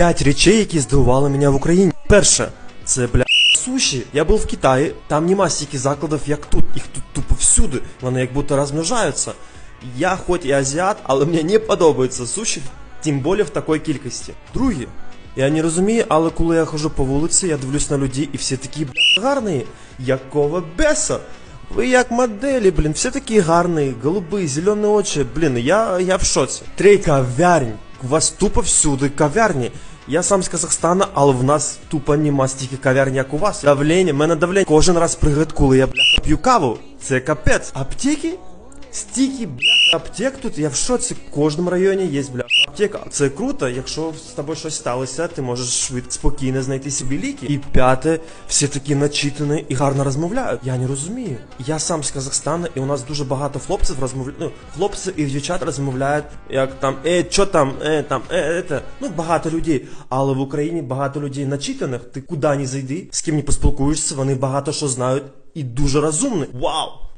П'ять речей, які здивували мене в Україні. Перше, це бля. Суші. Я був в Китаї, там нема стільки закладів, як тут. Їх тут тупо всюди. Вони як будто розмножаються. Я хоч і азіат, але мені не подобається суші, тим більше в такій кількості. Друге, я не розумію, але коли я ходжу по вулиці, я дивлюсь на людей і всі такі бля гарні. Якого беса? Ви як моделі, блін, всі такі гарні, голуби, зелені очі, блін, я, я в шоці. Три кав'ярні. У вас тупо всюди кав'ярні. Я сам з Казахстана, але в нас тупо нема стільки кав'ярні, як у вас. Давлення, мене давлення кожен раз пригад, коли я бляха п'ю каву. Це капець. Аптеки? Стільки бляха аптек тут, я в шоці. В кожному районі є бляха аптека. Це круто, якщо з тобою щось сталося, ти можеш швидко спокійно знайти собі ліки. І п'яте, всі такі начитані і гарно розмовляють. Я не розумію. Я сам з Казахстана, і у нас дуже багато хлопців розмовляють. Ну, хлопці і дівчат розмовляють, як там, е, що там, е, там, е, це. Ну, багато людей. Але в Україні багато людей начитаних. Ти куди не зайди, з ким не поспілкуєшся, вони багато що знають і дуже розумні. Вау!